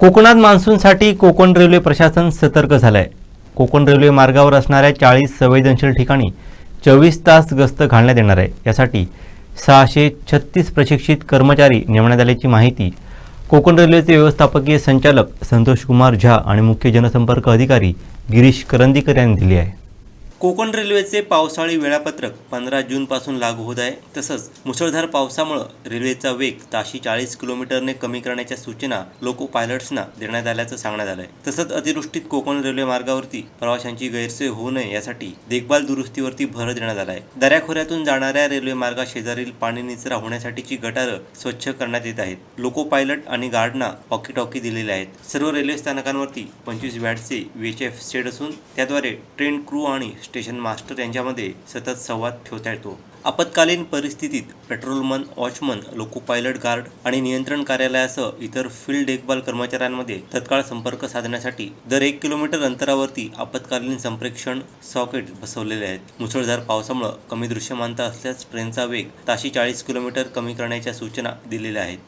कोकणात मान्सूनसाठी कोकण रेल्वे प्रशासन सतर्क झालं आहे कोकण रेल्वे मार्गावर असणाऱ्या चाळीस संवेदनशील ठिकाणी चोवीस तास गस्त घालण्यात येणार आहे. यासाठी सहाशे छत्तीस प्रशिक्षित कर्मचारी नेमण्यात आल्याची माहिती कोकण रेल्वेचे व्यवस्थापकीय संचालक संतोष कुमार झा आणि मुख्य जनसंपर्क अधिकारी गिरीश करंदीकर यांनी दिली आहे. कोकण रेल्वेचे पावसाळी वेळापत्रक पंधरा जूनपासून लागू होत आहे. तसंच मुसळधार पावसामुळं रेल्वेचा वेग ताशी चाळीस किलोमीटरने कमी करण्याच्या सूचना लोको पायलट्सना देण्यात आल्याचं सांगण्यात आलंय. तसंच अतिवृष्टीत कोकण रेल्वे मार्गावरती प्रवाशांची गैरसोय होऊ नये यासाठी देखभाल दुरुस्तीवरती भर देण्यात आलाय. दऱ्याखोऱ्यातून जाणाऱ्या रेल्वे मार्गाशेजारील पाणी निचरा होण्यासाठीची गटारं स्वच्छ करण्यात येत आहेत. लोको पायलट आणि गार्डना ऑकी टॉकी दिलेले आहेत. सर्व रेल्वे स्थानकांवरती पंचवीस वॅटचे एफ स्टेड असून त्याद्वारे ट्रेन क्रू आणि स्टेशन मास्टर यांच्यामध्ये सतत संवाद ठेवता येतो. आपत्कालीन परिस्थितीत patrolman watchman loco pilot guard आणि नियंत्रण कार्यालयासह इतर फील्ड देखभाल कर्मचाऱ्यांमध्ये तत्काळ संपर्क साधण्यासाठी दर एक किलोमीटर अंतरावरती आपत्कालीन संप्रेक्षण सॉकेट बसवलेले आहेत. मुसळधार पावसामुळे कमी दृश्यमानता असल्यास ट्रेनचा वेग ताशी चाळीस किलोमीटर कमी करण्याच्या सूचना दिलेल्या आहेत.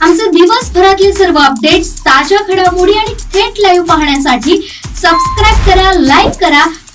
आमचे दिवसभरातले सर्व अपडेट्स ताज्या घडामोडी आणि थेट लाईव्ह पाहण्यासाठी सबस्क्राईब करा लाईक करा